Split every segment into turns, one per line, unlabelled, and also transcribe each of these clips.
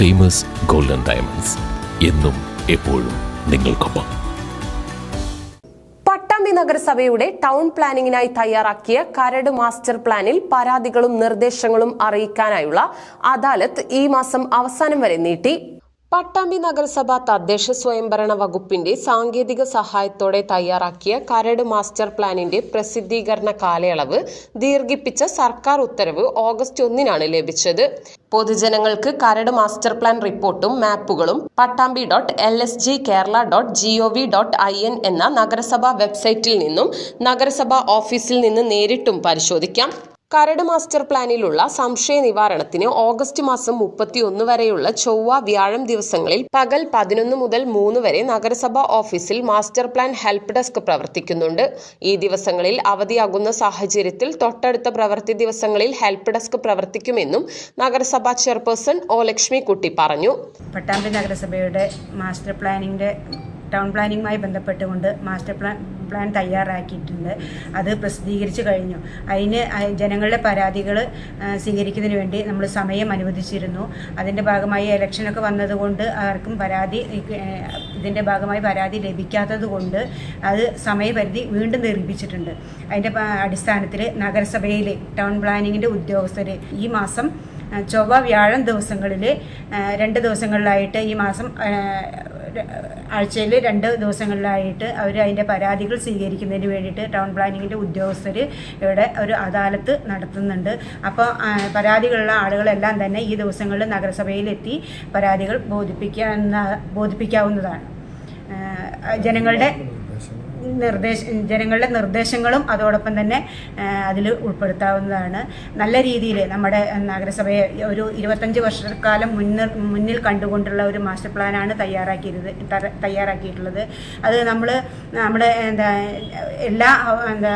Famous golden diamonds എന്നും എപ്പോഴും നിങ്ങൾക്കൊപ്പം.
പട്ടാമ്പി നഗരസഭയുടെ ടൗൺ പ്ലാനിങ്ങിനായി തയ്യാറാക്കിയ കരട് മാസ്റ്റർ പ്ലാനിൽ പരാതികളും നിർദ്ദേശങ്ങളും അറിയിക്കാനായുള്ള അദാലത്ത് ഈ മാസം അവസാനം വരെ നീട്ടി. പട്ടാമ്പി നഗരസഭ തദ്ദേശ സ്വയംഭരണ വകുപ്പിന്റെ സാങ്കേതിക സഹായത്തോടെ തയ്യാറാക്കിയ കരട് മാസ്റ്റർ പ്ലാനിന്റെ പ്രസിദ്ധീകരണ കാലയളവ് ദീർഘിപ്പിച്ച സർക്കാർ ഉത്തരവ് ഓഗസ്റ്റ് ഒന്നിനാണ് ലഭിച്ചത്. പൊതുജനങ്ങൾക്ക് കരട് മാസ്റ്റർ പ്ലാൻ റിപ്പോർട്ടും മാപ്പുകളും Pattambi dot L S G Kerala dot G O V dot I N എന്ന നഗരസഭാ വെബ്സൈറ്റിൽ നിന്നും നഗരസഭാ ഓഫീസിൽ നിന്ന് നേരിട്ടും പരിശോധിക്കാം. കരട് മാസ്റ്റർ പ്ലാനിലുള്ള സംശയ നിവാരണത്തിന് ഓഗസ്റ്റ് മാസം മുപ്പത്തിയൊന്ന് വരെയുള്ള ചൊവ്വ വ്യാഴം ദിവസങ്ങളിൽ പകൽ പതിനൊന്ന് മുതൽ മൂന്ന് വരെ നഗരസഭാ ഓഫീസിൽ മാസ്റ്റർ പ്ലാൻ ഹെൽപ്പ് ഡെസ്ക് പ്രവർത്തിക്കുന്നുണ്ട്. ഈ ദിവസങ്ങളിൽ അവധിയാകുന്ന സാഹചര്യത്തിൽ തൊട്ടടുത്ത പ്രവൃത്തി ദിവസങ്ങളിൽ ഹെൽപ്പ് ഡെസ്ക് പ്രവർത്തിക്കുമെന്നും നഗരസഭാ ചെയർപേഴ്സൺ ഒ ലക്ഷ്മി കുട്ടി പറഞ്ഞു.
പട്ടാമ്പി നഗരസഭയുടെ മാസ്റ്റർ പ്ലാനിങ്ങിന്റെ ടൗൺ പ്ലാനിങ്ങുമായി ബന്ധപ്പെട്ടുകൊണ്ട് മാസ്റ്റർ പ്ലാൻ പ്ലാൻ തയ്യാറാക്കിയിട്ടുണ്ട്. അത് പ്രസിദ്ധീകരിച്ചു കഴിഞ്ഞു. അതിന് ജനങ്ങളുടെ പരാതികൾ സ്വീകരിക്കുന്നതിന് വേണ്ടി നമ്മൾ സമയം അനുവദിച്ചിരുന്നു. അതിന്റെ ഭാഗമായി ഇലക്ഷനൊക്കെ വന്നതുകൊണ്ട് ആർക്കും പരാതി ഇതിന്റെ ഭാഗമായി പരാതി ലഭിക്കാത്തത് കൊണ്ട് അത് സമയപരിധി വീണ്ടും ദീർഘിപ്പിച്ചിട്ടുണ്ട് അതിന്റെ അടിസ്ഥാനത്തിൽ നഗരസഭയിലെ ടൗൺ പ്ലാനിങ്ങിന്റെ ഉദ്യോഗസ്ഥർ ഈ മാസം ചൊവ്വ വ്യാഴം ദിവസങ്ങളിൽ രണ്ട് ദിവസങ്ങളിലായിട്ട് ഈ മാസം ആഴ്ചയിൽ രണ്ട് ദിവസങ്ങളിലായിട്ട് അവർ അതിന്റെ പരാതികൾ സ്വീകരിക്കുന്നതിന് വേണ്ടിയിട്ട് ടൗൺ പ്ലാനിങ്ങിന്റെ ഉദ്യോഗസ്ഥർ ഇവിടെ ഒരു അദാലത്ത് നടത്തുന്നുണ്ട്. അപ്പോൾ പരാതികളുള്ള ആളുകളെല്ലാം തന്നെ ഈ ദിവസങ്ങളിൽ നഗരസഭയിലെത്തി പരാതികൾ ബോധിപ്പിക്കാവുന്ന ബോധിപ്പിക്കാവുന്നതാണ്. ജനങ്ങളുടെ നിർദ്ദേശ ജനങ്ങളുടെ നിർദ്ദേശങ്ങളും അതോടൊപ്പം തന്നെ അതിൽ ഉൾപ്പെടുത്താവുന്നതാണ്. നല്ല രീതിയിൽ നമ്മുടെ നഗരസഭയെ ഒരു ഇരുപത്തഞ്ച് വർഷക്കാലം മുന്നിൽ മുന്നിൽ കണ്ടുകൊണ്ടുള്ള ഒരു മാസ്റ്റർ പ്ലാനാണ് തയ്യാറാക്കിയത് തയ്യാറാക്കിയിട്ടുള്ളത്. അത് നമ്മൾ നമ്മുടെ എന്താ എല്ലാ എന്താ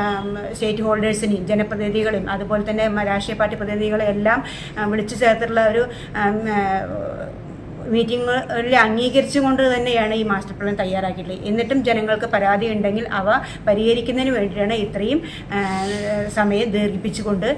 സ്റ്റേറ്റ് ഹോൾഡേഴ്സിനെയും ജനപ്രതിനിധികളെയും അതുപോലെ തന്നെ രാഷ്ട്രീയ പാർട്ടി പ്രതിനിധികളെ എല്ലാം വിളിച്ചു ചേർത്തിട്ടുള്ള ഒരു മീറ്റിങ്ങുകളിൽ അംഗീകരിച്ചുകൊണ്ട് തന്നെയാണ് ഈ മാസ്റ്റർ പ്ലാൻ തയ്യാറാക്കിയിട്ടുള്ളത്. എന്നിട്ടും ജനങ്ങൾക്ക് പരാതി ഉണ്ടെങ്കിൽ അവ പരിഹരിക്കുന്നതിന് വേണ്ടിയിട്ടാണ് ഇത്രയും സമയം ദീർഘിപ്പിച്ചുകൊണ്ട്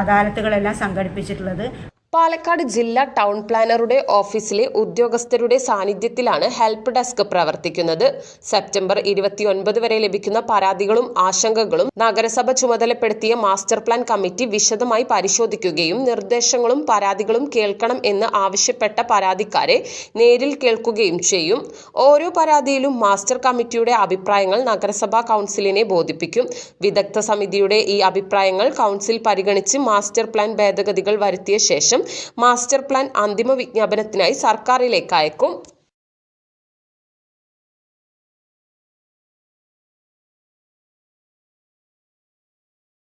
അദാലത്തുകളെല്ലാം സംഘടിപ്പിച്ചിട്ടുള്ളത്.
പാലക്കാട് ജില്ലാ ടൗൺ പ്ലാനറുടെ ഓഫീസിലെ ഉദ്യോഗസ്ഥരുടെ സാന്നിധ്യത്തിലാണ് ഹെൽപ്പ് ഡെസ്ക് പ്രവർത്തിക്കുന്നത്. സെപ്റ്റംബർ ഇരുപത്തിയൊൻപത് വരെ ലഭിക്കുന്ന പരാതികളും ആശങ്കകളും നഗരസഭ ചുമതലപ്പെടുത്തിയ മാസ്റ്റർ പ്ലാൻ കമ്മിറ്റി വിശദമായി പരിശോധിക്കുകയും നിർദ്ദേശങ്ങളും പരാതികളും കേൾക്കണം എന്ന് ആവശ്യപ്പെട്ട പരാതിക്കാരെ നേരിൽ കേൾക്കുകയും ചെയ്യും. ഓരോ പരാതിയിലും മാസ്റ്റർ കമ്മിറ്റിയുടെ അഭിപ്രായങ്ങൾ നഗരസഭാ കൗൺസിലിനെ ബോധിപ്പിക്കും. വിദഗ്ധ സമിതിയുടെ ഈ അഭിപ്രായങ്ങൾ കൗൺസിൽ പരിഗണിച്ച് മാസ്റ്റർ പ്ലാൻ ഭേദഗതികൾ വരുത്തിയ ശേഷം മാസ്റ്റർ പ്ലാൻ അന്തിമ വിജ്ഞാപനത്തിനായി സർക്കാരിലേക്ക് അയക്കും.